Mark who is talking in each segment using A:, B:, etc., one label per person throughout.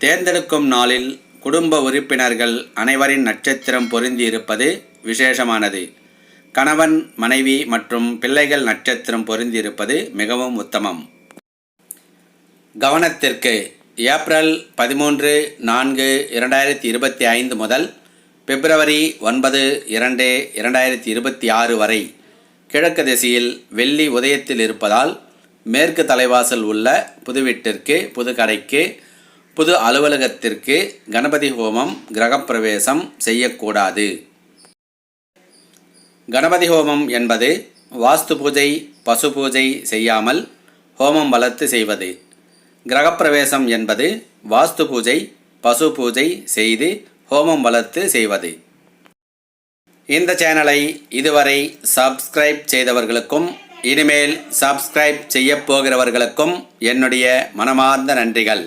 A: தேர்ந்தெடுக்கும் நாளில் குடும்ப உறுப்பினர்கள் அனைவரின் நட்சத்திரம் பொருந்தி இருப்பது விசேஷமானது. கணவன் மனைவி மற்றும் பிள்ளைகள் நட்சத்திரம் பொருந்தி இருப்பது மிகவும் உத்தமம். கவனத்திற்கு ஏப்ரல் பதிமூன்று நான்கு இரண்டாயிரத்தி இருபத்தி ஐந்து முதல் பிப்ரவரி ஒன்பது இரண்டு இரண்டாயிரத்தி இருபத்தி ஆறு வரை கிழக்கு திசையில் வெள்ளி உதயத்தில் இருப்பதால் மேற்கு தலைவாசல் உள்ள புதுவீட்டிற்கு புது கடைக்கு புது அலுவலகத்திற்கு கணபதி ஹோமம் கிரகப்பிரவேசம் செய்யக்கூடாது. கணபதி ஹோமம் என்பது வாஸ்து பூஜை பசு பூஜை செய்யாமல் ஹோமம் வளர்த்து செய்வது. கிரகப்பிரவேசம் என்பது வாஸ்து பூஜை பசு பூஜை செய்து ஹோமம் வளர்த்து செய்வது. இந்த சேனலை இதுவரை சப்ஸ்கிரைப் செய்தவர்களுக்கும் இனிமேல் சப்ஸ்கிரைப் செய்யப் போகிறவர்களுக்கும் என்னுடைய மனமார்ந்த நன்றிகள்.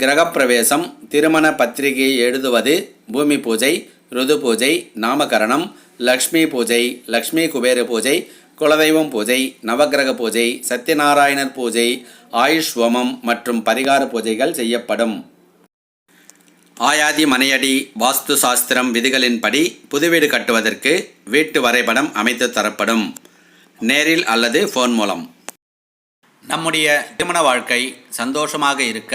A: கிரகப்பிரவேசம் திருமண பத்திரிகை எழுதுவது பூமி பூஜை ருது பூஜை நாமகரணம் லக்ஷ்மி பூஜை லக்ஷ்மி குபேர பூஜை குலதெய்வம் பூஜை நவக்கிரக பூஜை சத்யநாராயணர் பூஜை ஆயுஷ் ஹோமம் மற்றும் பரிகார பூஜைகள் செய்யப்படும். ஆயாதி மனையடி வாஸ்து சாஸ்திரம் விதிகளின்படி புதுவீடு கட்டுவதற்கு வீட்டு வரைபடம் அமைத்து தரப்படும். நேரில் அல்லது ஃபோன் மூலம். நம்முடைய திருமண வாழ்க்கை சந்தோஷமாக இருக்க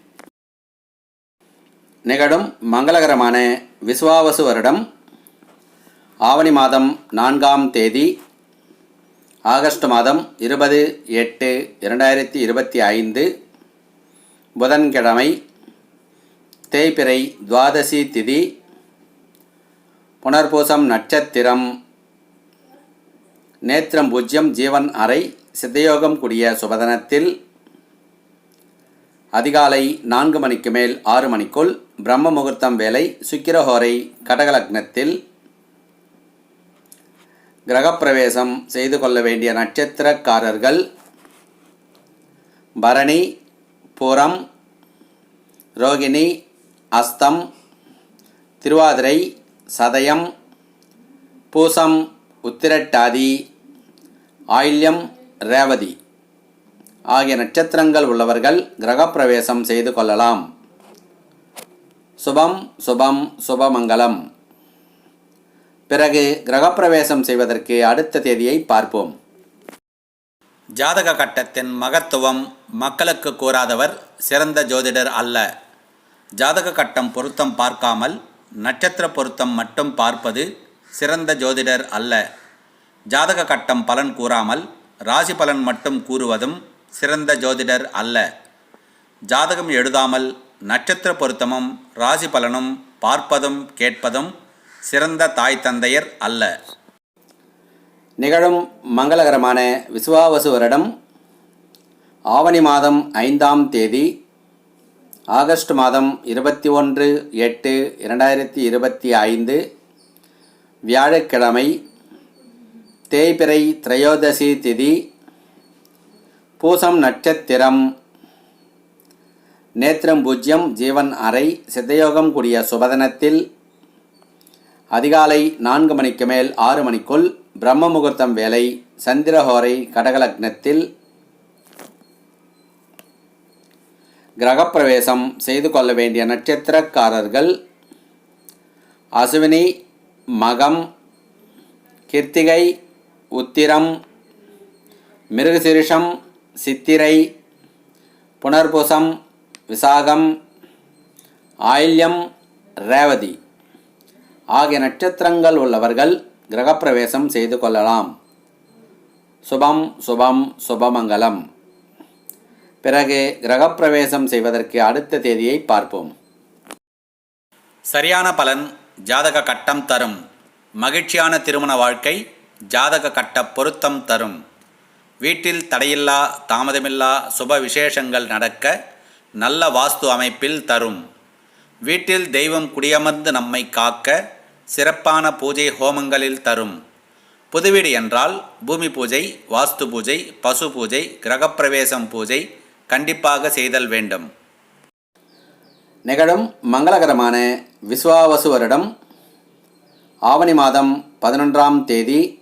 A: நிகழும் மங்களகரமான விசுவாவசு வருடம் ஆவணி மாதம் நான்காம் தேதி ஆகஸ்ட் மாதம் இருபது எட்டு இரண்டாயிரத்தி இருபத்தி ஐந்து புதன்கிழமை தேய்பிறை துவாதசி திதி புனர்பூசம் நட்சத்திரம் நேத்திரம் பூஜ்யம் ஜீவன் அறை சித்தயோகம் கூடிய சுபதனத்தில் அதிகாலை நான்கு மணிக்கு மேல் ஆறு மணிக்குள் பிரம்ம முகூர்த்தம் வேலை சுக்கிரஹோரை கடகலக்னத்தில் கிரகப்பிரவேசம் செய்து கொள்ள வேண்டிய நட்சத்திரக்காரர்கள் பரணி பூரம் ரோகிணி அஸ்தம் திருவாதிரை சதயம் பூசம் உத்திரட்டாதி ஆயில்யம் ரேவதி ஆகிய நட்சத்திரங்கள் உள்ளவர்கள் கிரகப்பிரவேசம் செய்து கொள்ளலாம். சுபம் சுபம் சுபமங்கலம். பிறகு கிரகப்பிரவேசம் செய்வதற்கு அடுத்த தேதியை பார்ப்போம். ஜாதக கட்டத்தின் மகத்துவம் மக்களுக்கு கூறாதவர் சிறந்த ஜோதிடர் அல்ல. ஜாதக கட்டம் பொருத்தம் பார்க்காமல் நட்சத்திர பொருத்தம் மட்டும் பார்ப்பது சிறந்த ஜோதிடர் அல்ல. ஜாதக கட்டம் பலன் கூறாமல் ராசி பலன் மட்டும் கூறுவதும் சிறந்த ஜோதிடர் அல்ல. ஜாதகம் எழுதாமல் நட்சத்திர பொருத்தமும் ராசி பலனும் பார்ப்பதும் கேட்பதும் சிறந்த தாய் தந்தையர் அல்ல. நிகழும் மங்களகரமான விசுவாவசு வருடம் ஆவணி மாதம் ஐந்தாம் தேதி ஆகஸ்ட் மாதம் இருபத்தி ஒன்று எட்டு இரண்டாயிரத்தி இருபத்தி ஐந்து வியாழக்கிழமை தேய்பிறை திரையோதசி திதி பூசம் நட்சத்திரம் நேத்திரம் பூஜ்யம் ஜீவன் அறை சித்தயோகம் கூடிய சுபதனத்தில் அதிகாலை நான்கு மணிக்கு மேல் ஆறு மணிக்குள் பிரம்ம முகூர்த்தம் வேலை சந்திரஹோரை கடகலக்னத்தில் கிரகப்பிரவேசம் செய்து கொள்ள வேண்டிய நட்சத்திரக்காரர்கள் அசுவினி மகம் கிருத்திகை உத்திரம் மிருகசிரிஷம் சித்திரை புனர்பூசம் விசாகம் ஆயில்யம் ரேவதி ஆகிய நட்சத்திரங்கள் உள்ளவர்கள் கிரகப்பிரவேசம் செய்து கொள்ளலாம். சுபம் சுபம் சுபமங்கலம். பிறகு கிரகப்பிரவேசம் செய்வதற்கு அடுத்த தேதியை பார்ப்போம். சரியான பலன் ஜாதக கட்டம் தரும். மகிழ்ச்சியான திருமண வாழ்க்கை ஜாதக கட்ட பொருத்தம் தரும். வீட்டில் தடையில்லா தாமதமில்லா சுப விசேஷங்கள் நடக்க நல்ல வாஸ்து அமைப்பில் தரும். வீட்டில் தெய்வம் குடியமர்ந்து நம்மை காக்க சிறப்பான பூஜை ஹோமங்களில் தரும். புதுவீடு என்றால் பூமி பூஜை வாஸ்து பூஜை பசு பூஜை கிரகப்பிரவேசம் பூஜை கண்டிப்பாக செய்தல் வேண்டும். நிகழும் மங்களகரமான விஸ்வாவசு வருடம் ஆவணி மாதம் பதினொன்றாம் தேதி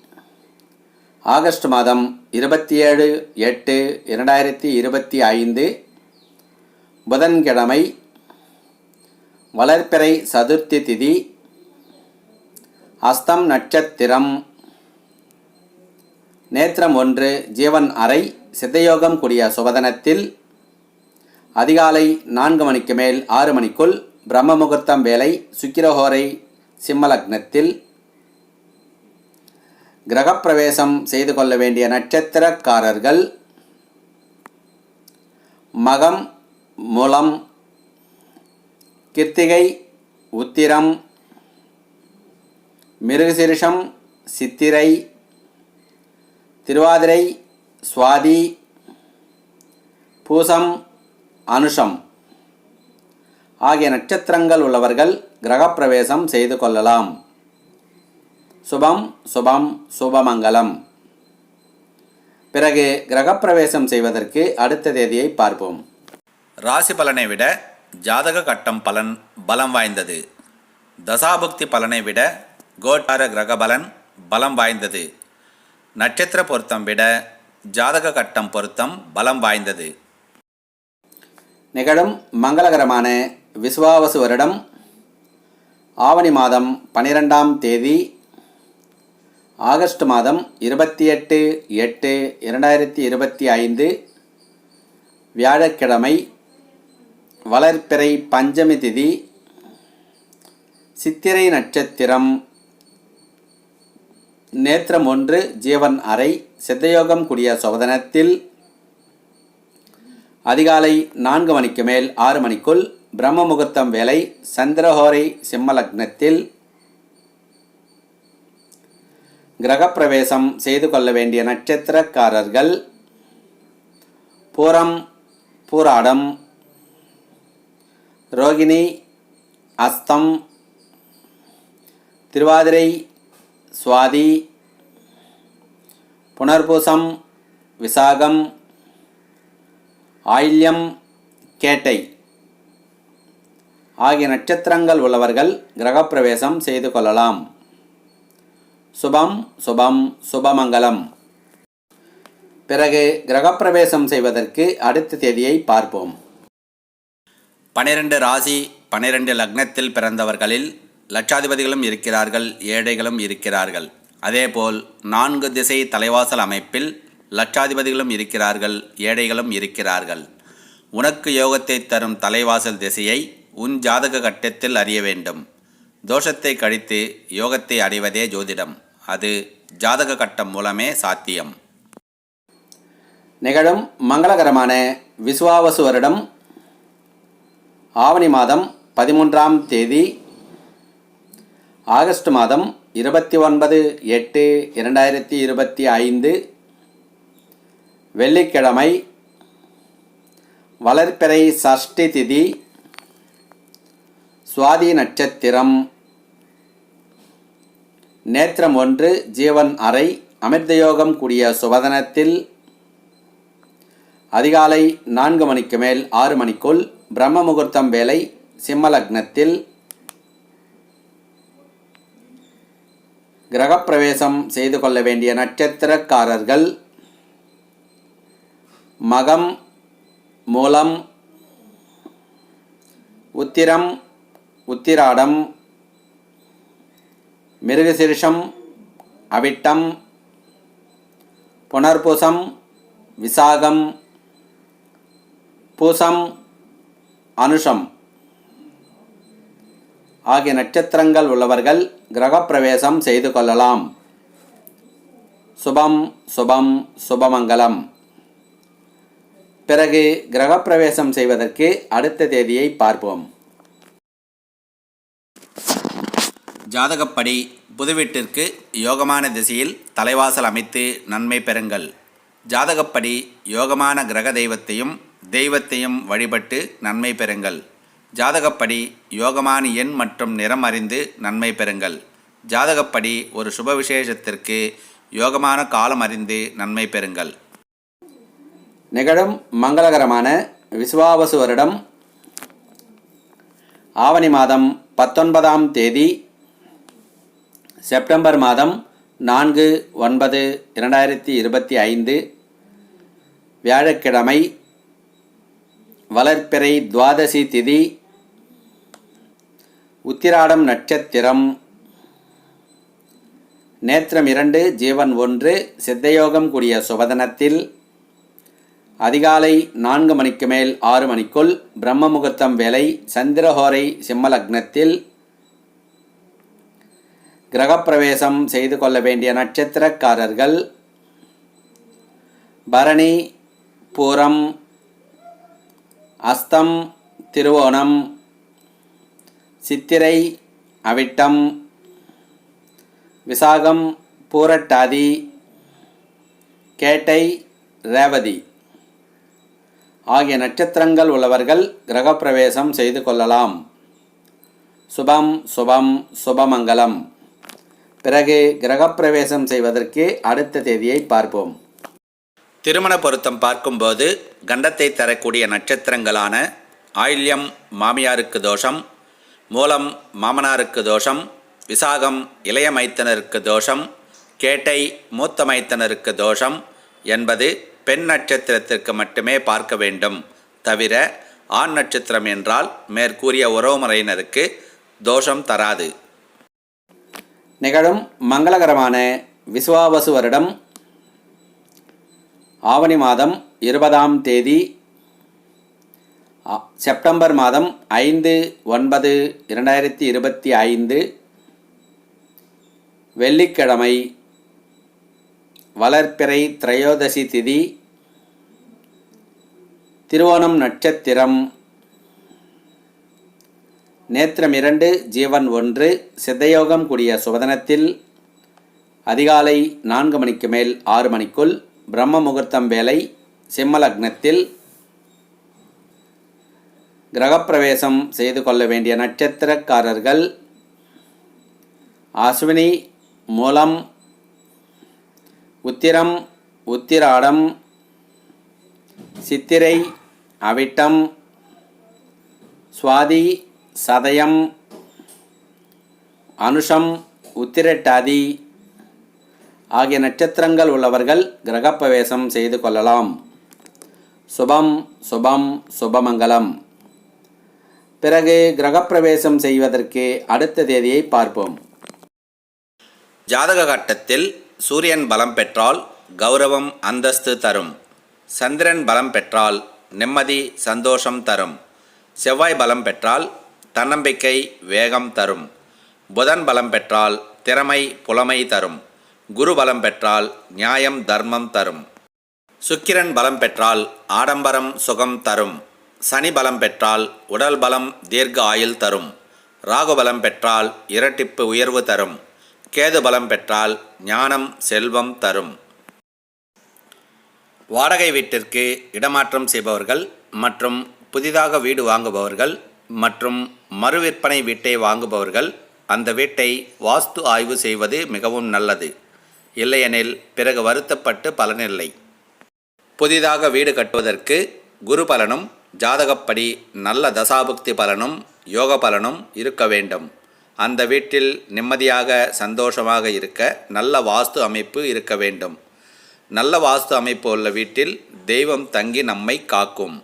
A: ஆகஸ்ட் மாதம் இருபத்தி ஏழு எட்டு இரண்டாயிரத்தி இருபத்தி ஐந்து புதன்கிழமை வளர்ப்பிறை சதுர்த்தி திதி அஸ்தம் நட்சத்திரம். நேத்திரம் ஒன்று ஜீவன் அறை சித்தயோகம் கூடிய சுபதனத்தில் அதிகாலை நான்கு மணிக்கு மேல் ஆறு மணிக்குள் பிரம்ம முகூர்த்தம் வேலை சுக்கிரஹோரை சிம்மலக்னத்தில் கிரகப்பிரவேசம் செய்து கொள்ள வேண்டிய நட்சத்திரக்காரர்கள் மகம் மூலம் கிருத்திகை உத்திரம் மிருகசிரிஷம் சித்திரை திருவாதிரை சுவாதி பூசம் அனுஷம் ஆகிய நட்சத்திரங்கள் உள்ளவர்கள் கிரகப்பிரவேசம் செய்து கொள்ளலாம். சுபம் சுபம் சுபமங்கலம். பிறகு கிரகப்பிரவேசம் செய்வதற்கு அடுத்த தேதியை பார்ப்போம். ராசி பலனை விட ஜாதக கட்டம் பலன் பலம் வாய்ந்தது. தசாபுக்தி பலனை விட கோட்டார கிரக பலன் பலம் வாய்ந்தது. நட்சத்திர பொருத்தம் விட ஜாதக கட்டம் பொருத்தம் பலம் வாய்ந்தது. நிகழும் மங்களகரமான விசுவாவசு வருடம் ஆவணி மாதம் பனிரெண்டாம் தேதி ஆகஸ்ட் மாதம் இருபத்தி எட்டு எட்டு இரண்டாயிரத்தி இருபத்தி ஐந்து வியாழக்கிழமை வளர்ப்பிறை பஞ்சமி திதி சித்திரை நட்சத்திரம் நேத்திரம் ஒன்று ஜீவன் அறை சித்தயோகம் கூடிய சோதனத்தில் அதிகாலை நான்கு மணிக்கு மேல் ஆறு மணிக்குள் பிரம்ம முகூர்த்தம் வேலை சந்திரஹோரை சிம்மலக்னத்தில் கிரகப்பிரவேசம் செய்து கொள்ள வேண்டிய நட்சத்திரக்காரர்கள் பூரம் பூராடம் ரோகிணி அஸ்தம் திருவாதிரை சுவாதி புனர்பூசம் விசாகம் ஆயில்யம் கேட்டை ஆகிய நட்சத்திரங்கள் உள்ளவர்கள் கிரகப்பிரவேசம் செய்து கொள்ளலாம். சுபம் சுபம் சுபமங்கலம். பிறகு கிரகப்பிரவேசம் செய்வதற்கு அடுத்த தேதியை பார்ப்போம். பனிரெண்டு ராசி பனிரெண்டு லக்னத்தில் பிறந்தவர்களில் லட்சாதிபதிகளும் இருக்கிறார்கள் ஏழைகளும் இருக்கிறார்கள். அதேபோல் நான்கு திசை தலைவாசல் அமைப்பில் லட்சாதிபதிகளும் இருக்கிறார்கள் ஏழைகளும் இருக்கிறார்கள். உனக்கு யோகத்தை தரும் தலைவாசல் திசையை உன் ஜாதக கட்டத்தில் அறிய வேண்டும். தோஷத்தை கழித்து யோகத்தை அடைவதே ஜோதிடம். அது ஜாதக கட்டம் மூலமே சாத்தியம். நிகழும் மங்களகரமான விசுவாவசு வருடம் ஆவணி மாதம் பதிமூன்றாம் தேதி ஆகஸ்ட் மாதம் இருபத்தி ஒன்பது எட்டு இரண்டாயிரத்தி இருபத்தி ஐந்து வெள்ளிக்கிழமை வளர்ப்பிறை சஷ்டி திதி சுவாதி நட்சத்திரம். நேத்திரம் ஒன்று ஜீவன் அறை அமிர்தயோகம் கூடிய சுபதனத்தில் அதிகாலை நான்கு மணிக்கு மேல் ஆறு மணிக்குள் பிரம்ம முகூர்த்தம் வேலை சிம்மலக்னத்தில் கிரகப்பிரவேசம் செய்து கொள்ள வேண்டிய நட்சத்திரக்காரர்கள் மகம் மூலம் உத்திரம் உத்திராடம் மிருகசிருஷம் அவிட்டம் புனர்பூசம் விசாகம் பூசம் அனுஷம். ஆகிய நட்சத்திரங்கள் உள்ளவர்கள் கிரகப்பிரவேசம் செய்து கொள்ளலாம். சுபம் சுபம் சுபமங்கலம். பிறகு கிரகப்பிரவேசம் செய்வதற்கு அடுத்த தேதியை பார்ப்போம். ஜாதகப்படி புதுவீட்டிற்கு யோகமான திசையில் தலைவாசல் அமைத்து நன்மை பெறுங்கள். ஜாதகப்படி யோகமான கிரக தெய்வத்தையும் தெய்வத்தையும் வழிபட்டு நன்மை பெறுங்கள். ஜாதகப்படி யோகமான எண் மற்றும் நிறம் அறிந்து நன்மை பெறுங்கள். ஜாதகப்படி ஒரு சுப விசேஷத்திற்கு யோகமான காலம் அறிந்து நன்மை பெறுங்கள். நிகழும் மங்களகரமான விசுவாவசு வருடம் ஆவணி மாதம் பத்தொன்பதாம் தேதி செப்டம்பர் மாதம் நான்கு ஒன்பது இரண்டாயிரத்தி இருபத்தி ஐந்து வியாழக்கிழமை வளர்ப்பிறை துவாதசி திதி உத்திராடம் நட்சத்திரம் நேத்திரம் இரண்டு ஜீவன் ஒன்று சித்தயோகம் கூடிய சுபதனத்தில் அதிகாலை நான்கு மணிக்கு மேல் ஆறு மணிக்குள் பிரம்ம முகூர்த்தம் வேலை சந்திரஹோரை சிம்மலக்னத்தில் கிரகப்பிரவேசம் செய்து கொள்ள வேண்டிய நட்சத்திரக்காரர்கள் பரணி பூரம் அஸ்தம் திருவோணம் சித்திரை அவிட்டம் விசாகம் பூரட்டாதி கேட்டை ரேவதி ஆகிய நட்சத்திரங்கள் உள்ளவர்கள் கிரகப்பிரவேசம் செய்து கொள்ளலாம். சுபம் சுபம் சுபமங்கலம். பிறகு கிரகப்பிரவேசம் செய்வதற்கு அடுத்த தேதியை பார்ப்போம். திருமண பொருத்தம் பார்க்கும்போது கண்டத்தை தரக்கூடிய நட்சத்திரங்களான ஆயில்யம் மாமியாருக்கு தோஷம் மூலம் மாமனாருக்கு தோஷம் விசாகம் இளைய மைத்தனருக்கு தோஷம் கேட்டை மூத்த மைத்தனருக்கு தோஷம் என்பது பெண் நட்சத்திரத்திற்கு மட்டுமே பார்க்க வேண்டும். தவிர ஆண் நட்சத்திரம் என்றால் மேற்கூறிய உறவுமுறையினருக்கு தோஷம் தராது. நிகழும் மங்களகரமான விசுவாவசு வருடம் ஆவணி மாதம் இருபதாம் தேதி செப்டம்பர் மாதம் ஐந்து ஒன்பது இரண்டாயிரத்தி இருபத்தி ஐந்து வெள்ளிக்கிழமை வளர்ப்பிறை திரையோதசி திதி திருவோணம் நட்சத்திரம் நேத்திரம் இரண்டு ஜீவன் ஒன்று சித்தயோகம் கூடிய சுபதனத்தில் அதிகாலை நான்கு மணிக்கு மேல் ஆறு மணிக்குள் பிரம்ம முகூர்த்தம் வேலை சிம்மலக்னத்தில் கிரகப்பிரவேசம் செய்து கொள்ள வேண்டிய நட்சத்திரக்காரர்கள் அஸ்வினி மூலம் உத்திரம் உத்திராடம் சித்திரை அவிட்டம் சுவாதி சதயம் அனுஷம் உத்திரட்டாதி ஆகிய நட்சத்திரங்கள் உள்ளவர்கள் கிரகப்பிரவேசம் செய்து கொள்ளலாம். சுபம் சுபம் சுபமங்கலம். பிறகு கிரகப்பிரவேசம் செய்வதற்கு அடுத்த தேதியை பார்ப்போம். ஜாதக கட்டத்தில் சூரியன் பலம் பெற்றால் கௌரவம் அந்தஸ்து தரும். சந்திரன் பலம் பெற்றால் நிம்மதி சந்தோஷம் தரும். செவ்வாய் பலம் பெற்றால் தன்னம்பிக்கை வேகம் தரும். புதன் பலம் பெற்றால் திறமை புலமை தரும். குரு பலம் பெற்றால் நியாயம் தர்மம் தரும். சுக்கிரன் பலம் பெற்றால் ஆடம்பரம் சுகம் தரும். சனி பலம் பெற்றால் உடல் பலம் தீர்க்க ஆயுள் தரும். ராகு பலம் பெற்றால் இரட்டிப்பு உயர்வு தரும். கேது பலம் பெற்றால் ஞானம் செல்வம் தரும். வாடகை வீட்டிற்கு இடமாற்றம் செய்பவர்கள் மற்றும் புதிதாக வீடு வாங்குபவர்கள் மற்றும் மறுவிற்பனை வீட்டை வாங்குபவர்கள் அந்த வீட்டை வாஸ்து ஆய்வு செய்வது மிகவும் நல்லது. இல்லையெனில் பிறகு வருத்தப்பட்டு பலனில்லை. புதிதாக வீடு கட்டுவதற்கு குரு பலனும் ஜாதகப்படி நல்ல தசாபுக்தி பலனும் யோக பலனும் இருக்க வேண்டும். அந்த வீட்டில் நிம்மதியாக சந்தோஷமாக இருக்க நல்ல வாஸ்து அமைப்பு இருக்க வேண்டும். நல்ல வாஸ்து அமைப்பு உள்ள வீட்டில் தெய்வம் தங்கி நம்மை காக்கும்.